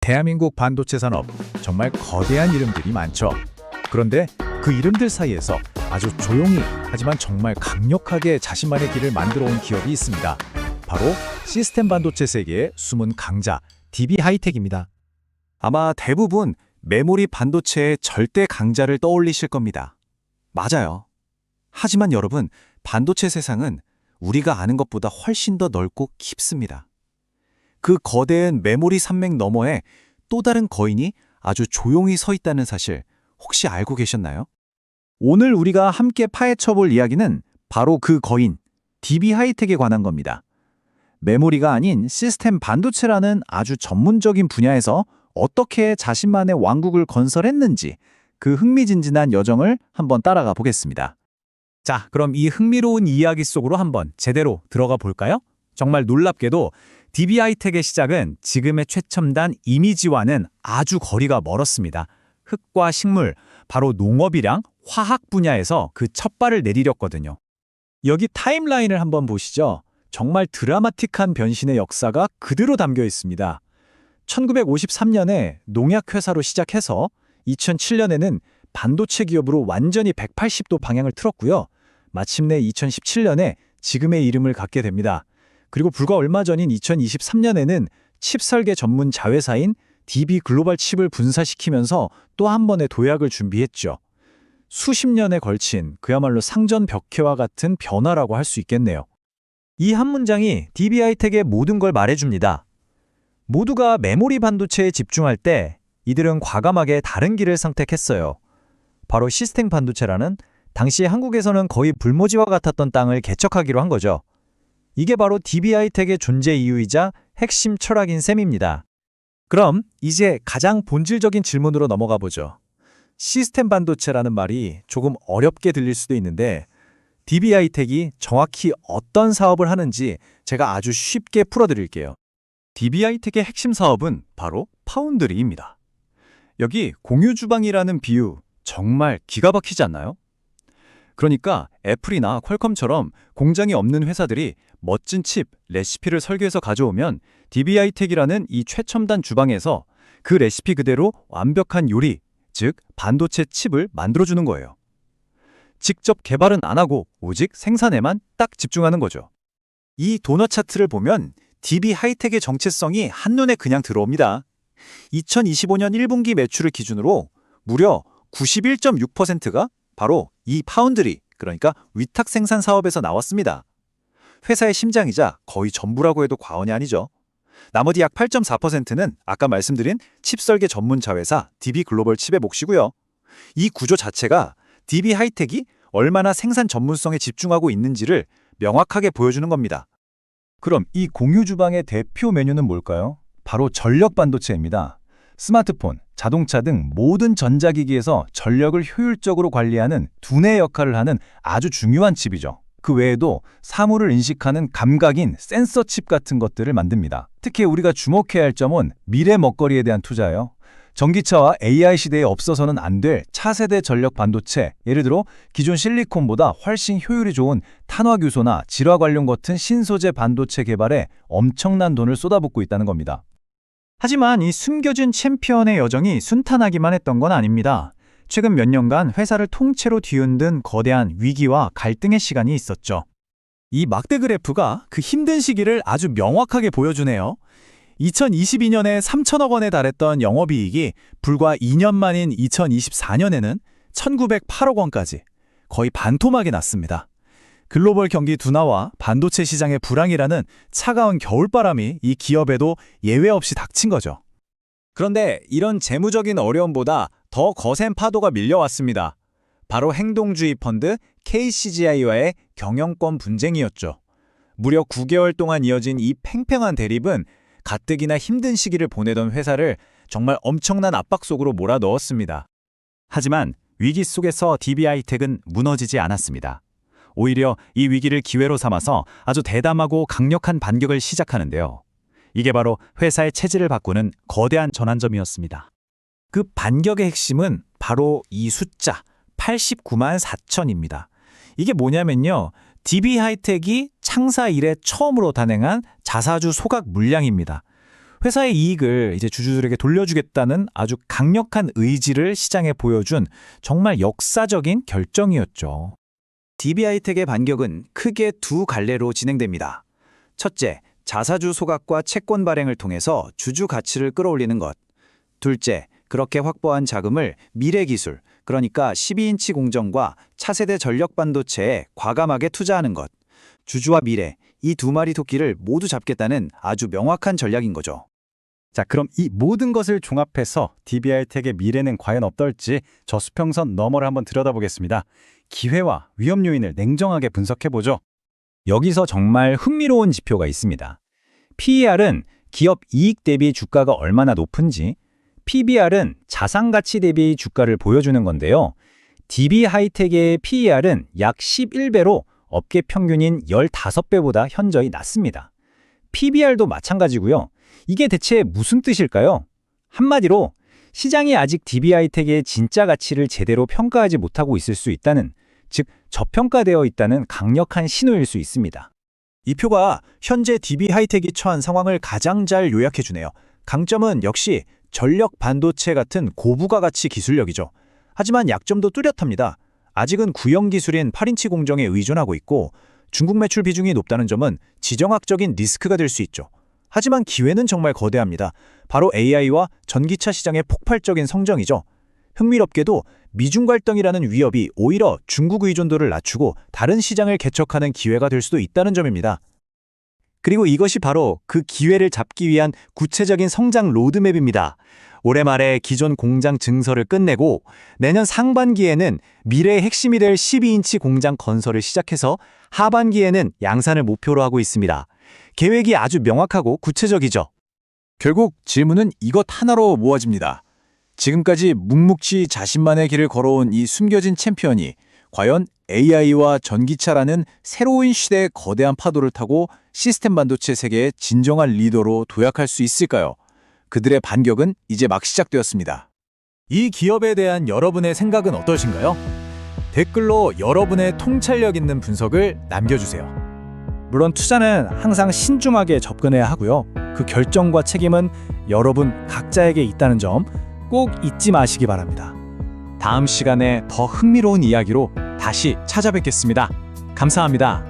대한민국 반도체 산업 정말 거대한 이름들이 많죠. 그런데 그 이름들 사이에서 아주 조용히 하지만 정말 강력하게 자신만의 길을 만들어 온 기업이 있습니다. 바로 시스템 반도체 세계의 숨은 강자 DB 하이텍입니다. 아마 대부분 메모리 반도체의 절대 강자를 떠올리실 겁니다. 맞아요. 하지만 여러분, 반도체 세상은 우리가 아는 것보다 훨씬 더 넓고 깊습니다. 그 거대한 메모리 산맥 너머에 또 다른 거인이 아주 조용히 서 있다는 사실 혹시 알고 계셨나요? 오늘 우리가 함께 파헤쳐볼 이야기는 바로 그 거인, DB 하이텍에 관한 겁니다. 메모리가 아닌 시스템 반도체라는 아주 전문적인 분야에서 어떻게 자신만의 왕국을 건설했는지 그 흥미진진한 여정을 한번 따라가 보겠습니다. 자, 그럼 이 흥미로운 이야기 속으로 한번 제대로 들어가 볼까요? 정말 놀랍게도 DB 하이텍의 시작은 지금의 최첨단 이미지와는 아주 거리가 멀었습니다. 흙과 식물, 바로 농업이랑 화학 분야에서 그 첫 발을 내디뎠거든요. 여기 타임라인을 한번 보시죠. 정말 드라마틱한 변신의 역사가 그대로 담겨 있습니다. 1953년에 농약회사로 시작해서 2007년에는 반도체 기업으로 완전히 180도 방향을 틀었고요. 마침내 2017년에 지금의 이름을 갖게 됩니다. 그리고 불과 얼마 전인 2023년에는 칩 설계 전문 자회사인 DB 글로벌 칩을 분사시키면서 또 한 번의 도약을 준비했죠. 수십 년에 걸친 그야말로 상전 벽해와 같은 변화라고 할 수 있겠네요. 이 한 문장이 DB 하이텍의 모든 걸 말해줍니다. 모두가 메모리 반도체에 집중할 때 이들은 과감하게 다른 길을 선택했어요. 바로 시스템 반도체라는 당시 한국에서는 거의 불모지와 같았던 땅을 개척하기로 한 거죠. 이게 바로 DB 하이텍의 존재 이유이자 핵심 철학인 셈입니다. 그럼 이제 가장 본질적인 질문으로 넘어가 보죠. 시스템 반도체라는 말이 조금 어렵게 들릴 수도 있는데 DB 하이텍이 정확히 어떤 사업을 하는지 제가 아주 쉽게 풀어드릴게요. DB 하이텍의 핵심 사업은 바로 파운드리입니다. 여기 공유 주방이라는 비유 정말 기가 막히지 않나요? 그러니까 애플이나 퀄컴처럼 공장이 없는 회사들이 멋진 칩, 레시피를 설계해서 가져오면 DB 하이텍이라는 이 최첨단 주방에서 그 레시피 그대로 완벽한 요리, 즉 반도체 칩을 만들어주는 거예요. 직접 개발은 안 하고 오직 생산에만 딱 집중하는 거죠. 이 도넛 차트를 보면 DB 하이텍의 정체성이 한눈에 그냥 들어옵니다. 2025년 1분기 매출을 기준으로 무려 91.6%가 바로 이 파운드리, 그러니까 위탁 생산 사업에서 나왔습니다. 회사의 심장이자 거의 전부라고 해도 과언이 아니죠. 나머지 약 8.4%는 아까 말씀드린 칩 설계 전문 자회사 DB 글로벌 칩의 몫이고요. 이 구조 자체가 DB 하이텍이 얼마나 생산 전문성에 집중하고 있는지를 명확하게 보여주는 겁니다. 그럼 이 공유 주방의 대표 메뉴는 뭘까요? 바로 전력 반도체입니다. 스마트폰, 자동차 등 모든 전자기기에서 전력을 효율적으로 관리하는 두뇌 역할을 하는 아주 중요한 칩이죠. 그 외에도 사물을 인식하는 감각인 센서 칩 같은 것들을 만듭니다. 특히 우리가 주목해야 할 점은 미래 먹거리에 대한 투자예요. 전기차와 AI 시대에 없어서는 안 될 차세대 전력 반도체, 예를 들어 기존 실리콘보다 훨씬 효율이 좋은 탄화규소나 질화 관련 같은 신소재 반도체 개발에 엄청난 돈을 쏟아붓고 있다는 겁니다. 하지만 이 숨겨진 챔피언의 여정이 순탄하기만 했던 건 아닙니다. 최근 몇 년간 회사를 통째로 뒤흔든 거대한 위기와 갈등의 시간이 있었죠. 이 막대 그래프가 그 힘든 시기를 아주 명확하게 보여주네요. 2022년에 3천억 원에 달했던 영업이익이 불과 2년 만인 2024년에는 1,908억 원까지 거의 반토막이 났습니다. 글로벌 경기 둔화와 반도체 시장의 불황이라는 차가운 겨울바람이 이 기업에도 예외 없이 닥친 거죠. 그런데 이런 재무적인 어려움보다 더 거센 파도가 밀려왔습니다. 바로 행동주의 펀드 KCGI와의 경영권 분쟁이었죠. 무려 9개월 동안 이어진 이 팽팽한 대립은 가뜩이나 힘든 시기를 보내던 회사를 정말 엄청난 압박 속으로 몰아넣었습니다. 하지만 위기 속에서 DB하이텍은 무너지지 않았습니다. 오히려 이 위기를 기회로 삼아서 아주 대담하고 강력한 반격을 시작하는데요. 이게 바로 회사의 체질을 바꾸는 거대한 전환점이었습니다. 그 반격의 핵심은 바로 이 숫자 89만 4천입니다. 이게 뭐냐면요. DB 하이텍이 창사 이래 처음으로 단행한 자사주 소각 물량입니다. 회사의 이익을 이제 주주들에게 돌려주겠다는 아주 강력한 의지를 시장에 보여준 정말 역사적인 결정이었죠. DB하이텍의 반격은 크게 두 갈래로 진행됩니다. 첫째, 자사주 소각과 채권 발행을 통해서 주주 가치를 끌어올리는 것. 둘째, 그렇게 확보한 자금을 미래 기술, 그러니까 12인치 공정과 차세대 전력 반도체에 과감하게 투자하는 것. 주주와 미래, 이 두 마리 토끼를 모두 잡겠다는 아주 명확한 전략인 거죠. 자, 그럼 이 모든 것을 종합해서 DBI텍의 미래는 과연 어떨지 저수평선 너머를 한번 들여다보겠습니다. 기회와 위험 요인을 냉정하게 분석해보죠. 여기서 정말 흥미로운 지표가 있습니다. PER은 기업 이익 대비 주가가 얼마나 높은지, PBR은 자산 가치 대비 주가를 보여주는 건데요. DB 하이텍의 PER은 약 11배로 업계 평균인 15배보다 현저히 낮습니다. PBR도 마찬가지고요. 이게 대체 무슨 뜻일까요? 한마디로 시장이 아직 DB 하이텍의 진짜 가치를 제대로 평가하지 못하고 있을 수 있다는, 즉 저평가되어 있다는 강력한 신호일 수 있습니다. 이 표가 현재 DB 하이텍이 처한 상황을 가장 잘 요약해 주네요. 강점은 역시 전력 반도체 같은 고부가 가치 기술력이죠. 하지만 약점도 뚜렷합니다. 아직은 구형 기술인 8인치 공정에 의존하고 있고 중국 매출 비중이 높다는 점은 지정학적인 리스크가 될 수 있죠. 하지만 기회는 정말 거대합니다. 바로 AI와 전기차 시장의 폭발적인 성장이죠. 흥미롭게도 미중 갈등이라는 위협이 오히려 중국 의존도를 낮추고 다른 시장을 개척하는 기회가 될 수도 있다는 점입니다. 그리고 이것이 바로 그 기회를 잡기 위한 구체적인 성장 로드맵입니다. 올해 말에 기존 공장 증설을 끝내고 내년 상반기에는 미래의 핵심이 될 12인치 공장 건설을 시작해서 하반기에는 양산을 목표로 하고 있습니다. 계획이 아주 명확하고 구체적이죠. 결국 질문은 이것 하나로 모아집니다. 지금까지 묵묵히 자신만의 길을 걸어온 이 숨겨진 챔피언이 과연 AI와 전기차라는 새로운 시대의 거대한 파도를 타고 시스템 반도체 세계의 진정한 리더로 도약할 수 있을까요? 그들의 반격은 이제 막 시작되었습니다. 이 기업에 대한 여러분의 생각은 어떠신가요? 댓글로 여러분의 통찰력 있는 분석을 남겨주세요. 물론 투자는 항상 신중하게 접근해야 하고요. 그 결정과 책임은 여러분 각자에게 있다는 점 꼭 잊지 마시기 바랍니다. 다음 시간에 더 흥미로운 이야기로 다시 찾아뵙겠습니다. 감사합니다.